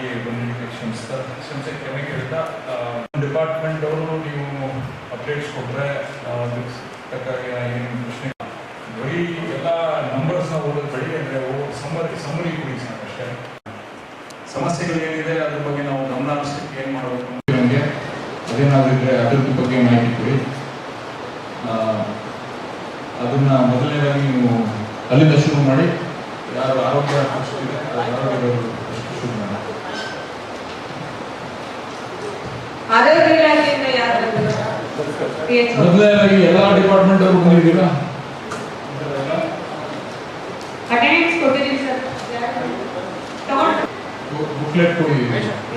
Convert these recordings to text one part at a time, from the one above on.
ತಡವಾಗಿ ಬಂದಿದ್ದಕ್ಕೆ ಕ್ಷಮಿಸ್ತಾ ಕ್ಷಮಿಸಿ ಕ್ಷಮೆ ಕೇಳ್ತಾ? ಡಿಪಾರ್ಟ್ಮೆಂಟ್ ಅವರು ನೀವು ಅಪ್ಡೇಟ್ಸ್ ಕೊಟ್ಟರೆ ಏನು ಪ್ರಶ್ನೆ ಬರೀ ಎಲ್ಲ ನಂಬರ್ಸ್ನ ಓದೋದು ಬಳಿ ಅಂದರೆ ಸಮರಿ ಸಮ್ಮರಿ ಕೊಡಿ ಸರ್ ಅಷ್ಟೇ. ಸಮಸ್ಯೆಗಳು ಏನಿದೆ, ಅದ್ರ ಬಗ್ಗೆ ನಾವು ಗಮನ ಹರಿಸ್ಲಿಕ್ಕೆ ಏನು ಮಾಡಬೇಕು ನಮಗೆ ಅದೇನಾದರೂ ಇದ್ರೆ ಅದ್ರ ಬಗ್ಗೆ ಮಾಹಿತಿ ಕೊಡಿ. ಅದನ್ನ ಮೊದಲನೇದಾಗಿ ನೀವು ಅಲ್ಲಿಂದ ಶುರು ಮಾಡಿ, ಯಾರು ಆರೋಗ್ಯ first ಇದೆ, ಅದು ಆರೋಗ್ಯದವರು first ಶುರು ಮಾಡಿ ಆರೋಗ್ಯ ಇಲಾಖೆಯಿಂದ ಯಾರು ಬಂದಿಲ್ಲ? PHO. ಮೊದಲನೇದಾಗಿ ಎಲ್ಲ ಡಿಪಾರ್ಟ್ಮೆಂಟ್ ಅವರು ಬಂದಿದ್ದೀರಾ ಅಟೆಂಡೆನ್ಸ್ ಕೊಟ್ಟಿದ್ದೀವಿ ಸರ್ ತಗೊಂಡು ಬುಕ್ಲೆಟ್ ಕೊಡಿ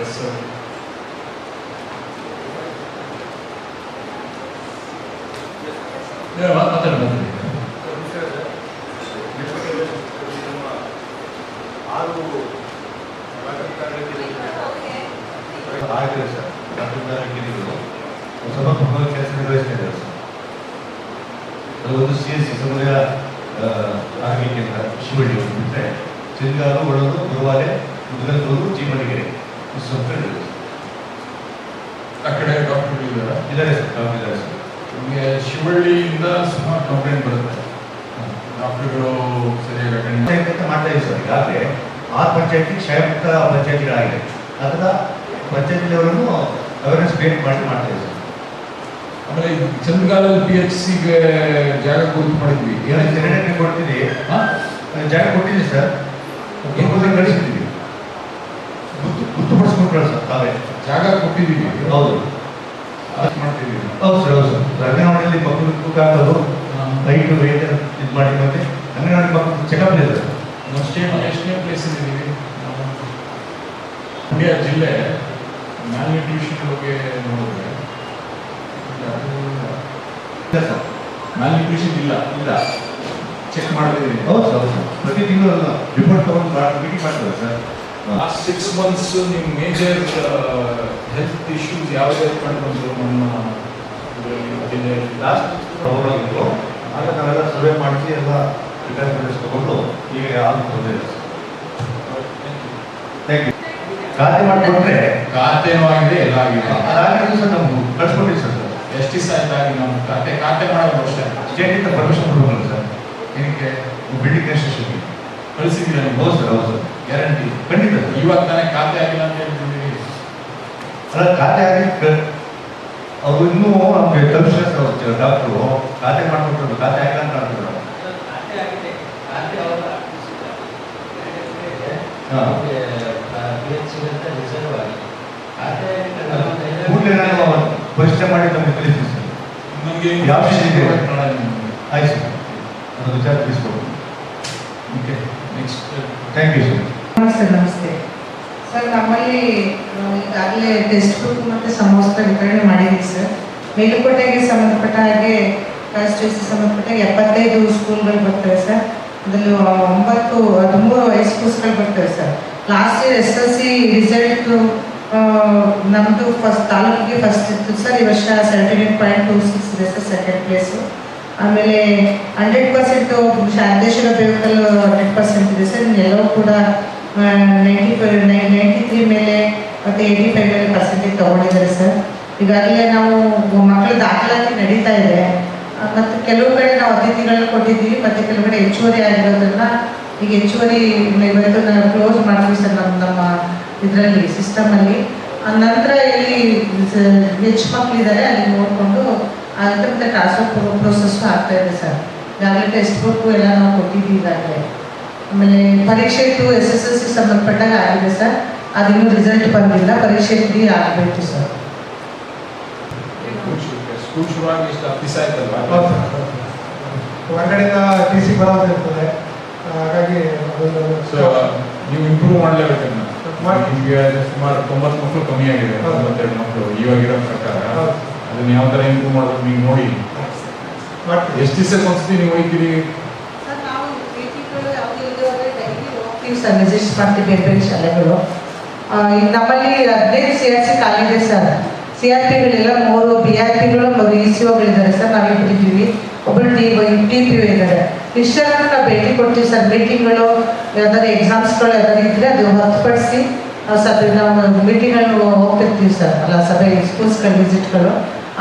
ಎಸ್ ಸರ್ ಮಾತಾಡಿ ಮಾತಾಡಿ ಆಗಿದೆ ಸರ್ ಡಾಕ್ಟರ್ ಗಿರಿಗಳು ಸ್ವಲ್ಪ ಪ್ರಮುಖ ಕೆಲಸ ನಿರ್ವಹಿಸ್ತಿದ್ದಾರೆ ಸರ್ ಅದು ಒಂದು ಸಿ ಎಸ್ ಸಿ ಸಮುದಾಯ ಆರೋಗ್ಯ ಕೇಂದ್ರ ಶಿವಳ್ಳಿ ಬಿಟ್ಟರೆ ಚಿಂಗಾರು ಒಳದು ಗುರುವಾರೆ ಮುದುಗಲ್ದೂರು ಜೀವನಗೆರೆ ಆ ಕಡೆ ಡಾಕ್ಟರ್ ಇದ್ದಾರಾ? ಇದ್ದಾರೆ ಸರ್ ಡಾಕ್ಟರ್ ಇದ್ದಾರೆ ಸರ್. ನಮಗೆ ಶಿವಳ್ಳಿಯಿಂದ ಸುಮಾರು ಕಂಪ್ಲೇಂಟ್ ಬರುತ್ತೆ. ಡಾಕ್ಟರ್ಗಳು ಸರಿಯಾಗಿ ಅಟೆಂಡ್ ಮಾಡ್ತಾ ಇದ್ದೀವಿ ಸರ್ ಈಗಾಗಲೇ ಆ ಪಂಚಾಯತಿ ಕ್ಷಯಮುಕ್ತ ಪಂಚಾಯತಿಗಳಾಗಿದೆ. ಅದರ ಪಂಚಾಯತಿ ಲೆವೆಲನ್ನು ಅವೇರ್ನೆಸ್ ಕ್ರಿಯೇಟ್ ಮಾಡಿ ಮಾಡ್ತಾ ಇದ್ದೀವಿ ಇದು ಚಂದ್ಗಾಲಲ್ಲಿ ಪಿ ಎಚ್ ಸಿಗೆ ಜಾಗ ಗುರುತು ಮಾಡಿದ್ವಿ. ಏನಾಯ್ತು ಎರಡನೇ ಕೊಡ್ತೀವಿ ಹಾ? ಜಾಗ ಕೊಟ್ಟಿದ್ದೀವಿ ಸರ್. ಕಳಿಸಿದ್ದೀವಿ ಗುರ್ತು ಗುರ್ತುಪಡಿಸ್ಕೊಂಡ್ರೆ ಸರ್ ತಾವೇ. ಜಾಗ ಕೊಟ್ಟಿದ್ದೀವಿ. ಹೌದು. ಮಾಡ್ತಿದ್ದೀವಿ ಹೌದು ಸರ್ ಹೌದು ಸರ್. ಅಂಗನವಾಡಿಯಲ್ಲಿ ಮಕ್ಕಳು ತೂಕ ಹಾಕೋದು ಲೈಟು ವೇಟ್ ಇದು ಮಾಡಿ ಮತ್ತೆ ಅಂಗನವಾಡಿ ಮಕ್ಕಳು ಚೆಕಪ್ ಇದೆ ಸರ್. ಅಷ್ಟೇ ಎಷ್ಟನೇ ಪ್ಲೇಸ್ ಇದ್ದೀವಿ? ಮಂಡ್ಯ ಜಿಲ್ಲೆ ಮ್ಯಾಲ್ನ್ಯೂಟ್ರಿಷನ್ ಬಗ್ಗೆ ನೋಡಿದ್ರೆ ಇಲ್ಲ ಸರ್. ಇಲ್ಲ ಇಲ್ಲ. ಚೆಕ್ ಮಾಡಿದ್ದೀವಿ ಹೌದು ಸರ್ ಪ್ರತಿ ತಿಂಗಳು ರಿಪೋರ್ಟ್ ತಗೊಂಡು ಮೀಟಿಂಗ್ ಮಾಡ್ತಾರೆ ಸರ್. ಲಾಸ್ಟ್ ಸಿಕ್ಸ್ ಮಂತ್ಸ್ ನಿಮ್ಮ ಮೇಜರ್ ಹೆಲ್ತ್ ಇಶ್ಯೂಸ್ ಯಾವುದೇ ಕಂಡು ಬಂದರು ನಮ್ಮ ಲಾಸ್ಟ್ ಆಗ ನಾವೆಲ್ಲ ಸರ್ವೆ ಮಾಡಿಸಿ ಎಲ್ಲ ರಿಟರ್ನ್ ತಗೊಂಡು ಈಗ ಯಾವುದು ಸರ್. ಥ್ಯಾಂಕ್ ಯು ಖಾತೆ ಮಾಡಿಕೊಟ್ರೆ ಖಾತೆನೂ ಆಗಿದೆ ಎಲ್ಲ ಆಗಿದೆ ಅದಾಗಿದ್ದು ಸರ್ ನಾವು ಕಳ್ಸ್ಕೊಡಿ ಸರ್. ದಿವಸ ಆಯ್ತಾಗಿ ನಮ್ಮ ಖಾತೆ ಖಾತೆ ಮಾಡೋದು ಅಷ್ಟೇ ಸ್ಟೇಟಿಂದ ಪರ್ಮಿಷನ್ ಕೊಡ್ಬೇಕು ಸರ್. ಏನಕ್ಕೆ? ಬಿಲ್ಡಿಂಗ್ ಕನ್ಸ್ಟ್ರಕ್ಷನ್ಗೆ ಕಳಿಸಿದ್ದೀರಾ ನೀವು? ಹೌದು ಸರ್ ಹೌದು ಸರ್. ಗ್ಯಾರಂಟಿ ಖಂಡಿತ ಇವಾಗ ತಾನೇ ಖಾತೆ ಆಗಿಲ್ಲ ಅಂತ ಹೇಳ್ತಿದ್ದೀವಿ ಅಲ್ಲ ಖಾತೆ ಆಗಿ ಅವ್ರು ಇನ್ನೂ ನಮಗೆ ತಲುಪಿಸಿಲ್ಲ ಸರ್ ಡಾಕ್ಟ್ರು ಖಾತೆ ಮಾಡ್ಕೊಟ್ರು ಖಾತೆ ಆಗಿಲ್ಲ ಅಂತ ಅಂತಿದ್ರು. ಹಾಂ. ಕೂಡಲೇ ನಾನು ಪರಿಚಯ ಮಾಡಿ ನಮಗೆ ತಿಳಿಸಿ ಸರ್. ನಮಗೆ ಯಾವ ವಿಷಯ ಇದೆ? ಓಕೆ ಆಯ್ತು ಸರ್. ಅದನ್ನು ವಿಚಾರ ತಿಳಿಸ್ಕೊಡು. ನೆಕ್ಸ್ಟ್ ಥ್ಯಾಂಕ್ ಯು ಸರ್ ನಮಸ್ತೆ ನಮಸ್ತೆ. ಸರ್ ನಮ್ಮಲ್ಲಿ ಈಗಾಗಲೇ ಟೆಸ್ಟ್ ಬುಕ್ ಮತ್ತು ಸಮವಸ್ತ್ರ ವಿತರಣೆ ಮಾಡಿದ್ದೀವಿ ಸರ್. ಮೇಲುಕೋಟೆಗೆ ಸಂಬಂಧಪಟ್ಟ ಹಾಗೆ ಕಾನ್ಸ್ಟಿಟ್ಯೂನ್ಸಿ ಸಂಬಂಧಪಟ್ಟ ಹಾಗೆ ಎಪ್ಪತ್ತೈದು ಸ್ಕೂಲ್ಗಳು ಬರ್ತವೆ ಸರ್. ಅದರಲ್ಲಿ ಒಂಬತ್ತು ಹದಿಮೂರು ಹೈಸ್ಕೂಲ್ಸ್ಗಳು ಬರ್ತವೆ sir. Last year S L C result ನಮ್ಮದು ಫಸ್ಟ್ ತಾಲೂಕಿಗೆ ಫಸ್ಟ್ ಇತ್ತು ಸರ್, ಈ ವರ್ಷ ಸೆವೆಂಟಿ ಪಾಯಿಂಟ್ ಟೂ ಸಿಕ್ಸ್ ಇದೆ ಸರ್ ಸೆಕೆಂಡ್ ಪ್ಲೇಸು ಆಮೇಲೆ hundred percent Sharadeshwara Bekal hundred percent ಇದೆ ಸರ್. ಎಲ್ಲವೂ ಕೂಡ ನೈಂಟಿ ಫೈವ್ ನೈಂಟಿ ತ್ರೀ ಮೇಲೆ ಮತ್ತು ಏಯ್ಟಿ ಫೈವ್ ಮೇಲೆ ಪರ್ಸೆಂಟೇಜ್ ತೊಗೊಂಡಿದ್ದಾರೆ ಸರ್. ಈಗಾಗಲೇ ನಾವು ಮಕ್ಕಳ ದಾಖಲಾತಿ ನಡೀತಾ ಇದೆ. ಮತ್ತು ಕೆಲವು ಕಡೆ ನಾವು ಅತಿಥಿಗಳನ್ನ ಕೊಟ್ಟಿದ್ದೀವಿ, ಮತ್ತು ಕೆಲವು ಕಡೆ ಹೆಚ್ಚುವರಿ ಆಗಿರೋದನ್ನ ಈಗ ಹೆಚ್ಚುವರಿ ಇವತ್ತು ಕ್ಲೋಸ್ ಮಾಡ್ತೀವಿ ಸರ್ ನಮ್ಮ ನಮ್ಮ ಇದರಲ್ಲಿ ಸಿಸ್ಟಮಲ್ಲಿ ನಂತರ ಇಲ್ಲಿ ಹೆಚ್ ಹೆಚ್ಚು ಮಕ್ಕಳಿದ್ದಾರೆ ಅಲ್ಲಿ ನೋಡಿಕೊಂಡು ಅದಕ್ಕೆ ಮತ್ತೆ ಟ್ರಾನ್ಸ್ಫರ್ ಪ್ರೋಸೆಸ್ಸು ಆಗ್ತಾ ಇದೆ ಸರ್. ಈಗಾಗಲೇ ಟೆಸ್ಟ್ ಬುಕ್ ಎಲ್ಲ ನಾವು ಕೊಟ್ಟಿದ್ದೀವಿ ಈಗಾಗಲೇ. ಆಮೇಲೆ ಪರೀಕ್ಷೆ to S S L C ಸಂಬಂಧಪಟ್ಟಾಗ ಆಗಿದೆ ಸರ್. ಅದಿನ್ನೂ ರಿಸಲ್ಟ್ ಬಂದಿಲ್ಲ ಪರೀಕ್ಷೆ ತ್ರೀ ಆಗಬೇಕು ಸರ್. ಹೊರಗಡೆಯಿಂದ ಟಿ ಸಿ ಬರೋದಿರ್ತದೆ ಹಾಗಾಗಿ ನೀವು ಇಂಪ್ರೂವ್ ಮಾಡಲೇಬೇಕನ್ನ ಮಾಡಿ. ನಿಮಗೆ ಸುಮಾರು ತೊಂಬತ್ತು ಮಕ್ಕಳು ಕಮ್ಮಿ ಆಗಿದೆ. ತೊಂಬತ್ತೆರಡು ಮಕ್ಕಳು ಇವಾಗಿರೋ ಪ್ರಕಾರ. ಅದನ್ನ ಯಾವ ಥರ ಇಂಪ್ರೂವ್ ಮಾಡೋದು ನೀವು ನೋಡಿ. ಮಾಡ್ತೀವಿ. ಎಷ್ಟು ದಿವಸಕ್ಕೆ ಒಂದ್ಸತಿ ನೀವು ಹೋಗ್ತೀರಿ? ಸರ್ ವಿಸಿಟ್ಸ್ ಮಾಡ್ತೀವಿ ಬೇರೆ ಬೇರೆ ಶಾಲೆಗಳು. ಈಗ ನಮ್ಮಲ್ಲಿ ಹದಿನೈದು C R C colleges sir. C R ಮೂರು ಬಿ ಆರ್ ಪಿಗಳು ಮತ್ತು ಇ ಸಿ ಒಗಳಿದ್ದಾರೆ ಸರ್, ನಾವೇ ಬಿಟ್ಟಿದ್ದೀವಿ ಒಬ್ಬರು ಟಿ ಟಿ ಪಿ ಇದ್ದಾರೆ. ಇಷ್ಟೆಲ್ಲ ನಾವು ಭೇಟಿ ಕೊಡ್ತೀವಿ ಸರ್ ಮೀಟಿಂಗ್ಗಳು ಯಾವ್ದಾದ್ರು ಎಕ್ಸಾಮ್ಸ್ಗಳು ಯಾವ್ದಾದ್ರು ಇದ್ದರೆ ಅದು ಹೊರತುಪಡಿಸಿ ನಾವು ಸಭೆ ನಾವು ಮೀಟಿಂಗಲ್ಲಿ ಹೋಗ್ತಿರ್ತೀವಿ ಸರ್, ಅಲ್ಲ ಸಭೆ ಸ್ಕೂಲ್ಸ್ಗಳು ವಿಸಿಟ್ಗಳು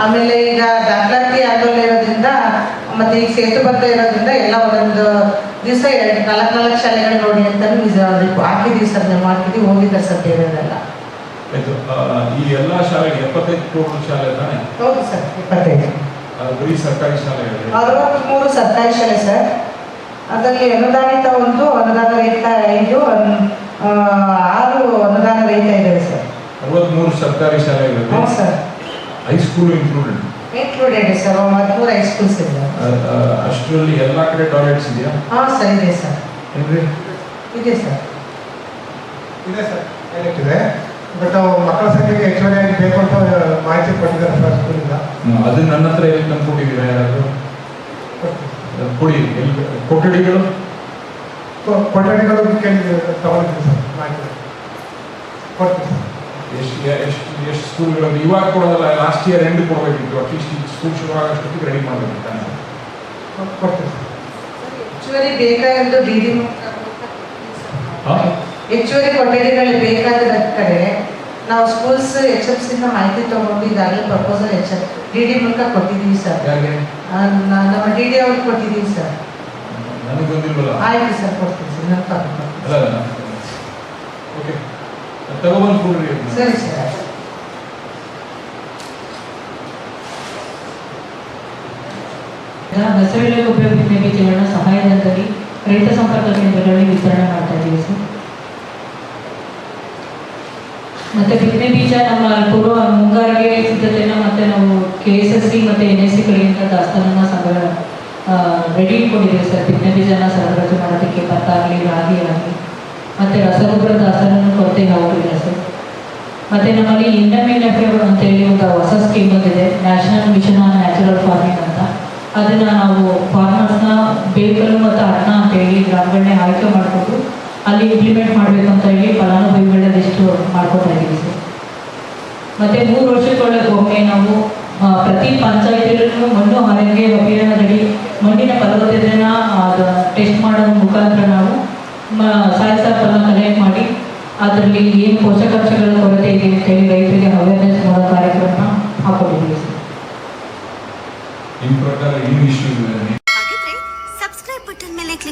ಆಮೇಲೆ ಈಗ ದಾಖಲಾತಿ ಆಗೋಲ್ಲ ಇರೋದ್ರಿಂದ, ಮತ್ತೆ ಈಗ ಸೇತು ಬರ್ತಾ ಇರೋದ್ರಿಂದ ಎಲ್ಲ ಒಂದೊಂದು ದಿವಸ ಎರಡು ನಾಲ್ಕು ನಾಲ್ಕು ಶಾಲೆಗಳು ನೋಡಿ ಅಂತ ಹಾಕಿದ್ದೀವಿ ಸರ್, ನಾವು ಹಾಕಿದ್ದೀವಿ ಹೋಗಿದ್ದಾರೆ ಸರ್ ಬೇರೆಯವರೆಲ್ಲ. ಆಯ್ತು ಈ ಎಲ್ಲ ಶಾಲೆಗೆ ಎಪ್ಪತ್ತೈದು ಟೋಟಲ್ ಶಾಲೆ ತಾನೆ? ಹೌದು ಸರ್ ಇಪ್ಪತ್ತೈದು ಬರೀ ಸರ್ಕಾರಿ ಶಾಲೆಗಳು ಅರವತ್ತ್ಮೂರು ಸರ್ಕಾರಿ ಶಾಲೆ ಸರ್. ಅದರಲ್ಲಿ ಅನುದಾನಿತ ಒಂದು ಅನುದಾನ ರಹಿತ ಐದು ಆರು ಅನುದಾನ ರಹಿತ ಇದೆ ಸರ್. ಅರವತ್ಮೂರು ಸರ್ಕಾರಿ ಶಾಲೆಗಳು ಶಾಲೆಗಳಲ್ಲಿ sir. High school included included sir ಮೂರು ಹೈಸ್ಕೂಲ್ಸ್ ಇದೆ. ಅಷ್ಟರಲ್ಲಿ ಎಲ್ಲ ಕಡೆ ಟಾಯ್ಲೆಟ್ಸ್ ಇದೆಯಾ? ಹಾಂ ಸರ್ ಇದೆ ಸರ್. ಇದೆ ಸರ್. ಇದೆ ಸರ್ ಏನಿಟ್ಟಿದೆ ಬಟ್ ನಾವು ಮಕ್ಕಳ ಸಂಖ್ಯೆಗೆ ಹೆಚ್ಚುವರಿಯಾಗಿ ಬೇಕು ಅಂತ ಮಾಹಿತಿ ಕೊಟ್ಟಿದ್ದಾರೆ ಸರ್ ಸ್ಕೂಲಿಂದ. ಅದನ್ನ ನನ್ನ ಹತ್ರ ಎಲ್ಲಿ ತಂದ್ಕೊಟ್ಟಿದ್ದೀರಾ ಯಾರಾದ್ರು? ಅದ್ ಕೊಡಿ ಎಲ್ಲಿ ಕೊಠಡಿಗಳು? ಕೊಠಡಿಗಳು ಕೇಳಿ ತಗೊಂಡಿದ್ದೀವಿ ಸರ್ ಮಾಹಿತಿ. ಕೊಡ್ತೀವಿ ಎಷ್ಟು ಎಷ್ಟು ಎಷ್ಟು ಸ್ಕೂಲ್ಗಳಲ್ಲಿ ಇವಾಗ ಕೊಡೋದಲ್ಲ ಲಾಸ್ಟ್ ಇಯರ್ ಎಂಡ್ ಕೊಡಬೇಕಿತ್ತು ಅಟ್ಲೀಸ್ಟ್ ಸ್ಕೂಲ್ ಶುರು ಆಗೋಷ್ಟೊತ್ತಿಗೆ ರೆಡಿ ಮಾಡಬೇಕು ಅಂತ ಕೊಡ್- ಕೊಡ್ತೀವಿ ಹೆಚ್ಚುವರಿ ಡಿ ಹಾ? ಹೆಚ್ಚುವರಿ ಕೊಠಡಿಗಳು ಬೇಕಾದ ಕಡೆ ನಾವು ಸ್ಕೂಲ್ಸ್ ಎಚ್ ಎಫ್ ಸಿಂದ ಮಾಹಿತಿ ತಗೊಂಡು ಈಗಾಗಲೇ proposal H F D D ಮೂಲಕ ಕೊಟ್ಟಿದ್ದೀವಿ ಸರ್ ನಮ್ಮ ಡಿ ಡಿ ಅವ್ರಿಗೆ ಕೊಟ್ಟಿದ್ದೀವಿ ಸರ್ ಆಯ್ತು ಸರ್ ಕೊಡ್ತೀವಿ ಸರ್ ನಾನು ತಗೊಂಡು. ಸರಿ ಸರ್ ಬಸವಳ್ಳಿ ಉಪಯೋಗ ಸಹಾಯಧನದಲ್ಲಿ ರೈತ ಸಂಪರ್ಕ ಕೇಂದ್ರಗಳಲ್ಲಿ ವಿತರಣೆ ಮಾಡ್ತಾ ಇದ್ದೀವಿ ಸರ್ ಮತ್ತೆ ಬಿತ್ತನೆ ಬೀಜ ನಮ್ಮ ಪೂರ್ವ ಮುಂಗಾರಿಗೆ ಸಿದ್ಧತೆನ ಮತ್ತೆ ನಾವು ಕೆ ಎಸ್ ಎಸ್ ಸಿ ಮತ್ತೆ ಎನ್ ಎಸ್ ಸಿ ಕಡೆಯಿಂದ ದಾಸ್ತಾನನ್ನ ಸಂಗ್ರಹ ರೆಡಿ ಇಟ್ಕೊಂಡಿದ್ದೀವಿ ಸರ್. ಬಿತ್ತನೆ ಬೀಜನ ಸರಬರಾಜು ಮಾಡೋದಕ್ಕೆ ಭತ್ತ ಆಗಲಿ ರಾಗಿ ಆಗಲಿ. ಮತ್ತೆ ರಸಗೊಬ್ಬರ ದಾಸ್ತಾನನ್ನು ಕೊರತೆ ಹೋಗಿಲ್ಲ ಸರ್. ಮತ್ತೆ ನಮ್ಮಲ್ಲಿ ಇಂಡಮಿನ್ ಅಂತ ಹೇಳಿ ಒಂದು ಹೊಸ ಸ್ಕೀಮ್ ಬಂದಿದೆ. National mission on natural farming ಅಂತ. ಅದನ್ನು ನಾವು ಫಾರ್ಮರ್ಸ್ನ ಬೇಕಲು ಮತ್ತು ಅರ್ಣ ಅಂತ ಹೇಳಿ ಗ್ರಾಮಗಳನ್ನೇ ಆಯ್ಕೆ ಮಾಡಿಕೊಂಡು ಅಲ್ಲಿ ಇಂಪ್ಲಿಮೆಂಟ್ ಮಾಡಬೇಕು ಅಂತ ಹೇಳಿ ಫಲಾನುಭವಿಗಳ ಲಿಸ್ಟು ಮಾಡ್ಕೊತಾ ಮತ್ತೆ ಮೂರು ವರ್ಷಗಳ ಒಮ್ಮೆ ನಾವು ಪ್ರತಿ ಪಂಚಾಯತಿಗಳಲ್ಲೂ ಮಣ್ಣು ಆರೋಗ್ಯ ಅಭಿಯಾನದಡಿ ಮಣ್ಣಿನ ಫಲವತ್ತತೆನ ಅದು ಟೆಸ್ಟ್ ಮಾಡೋ ಮುಖಾಂತರ ನಾವು ಸಾಯಿಲ್ ಫಲ ಕಲೆಕ್ಟ್ ಮಾಡಿ, ಅದರಲ್ಲಿ ಏನು ಪೋಷಕಾಂಶಗಳ ಕೊರತೆ ಇದೆ ಅಂತ ಹೇಳಿ ರೈತರಿಗೆ ಅವೇರ್ನೆಸ್ ಮಾಡೋ ಕಾರ್ಯಕ್ರಮ ಹಾಕೊಂಡಿದ್ದೀವಿ ನಿಮ್ಮ ಪ್ರಕಾರ ಏನು ಇಶ್ಯೂಸ್ ಇದೆ ಹಾಗಿದ್ರೆ ಸಬ್ಸ್ಕ್ರೈಬ್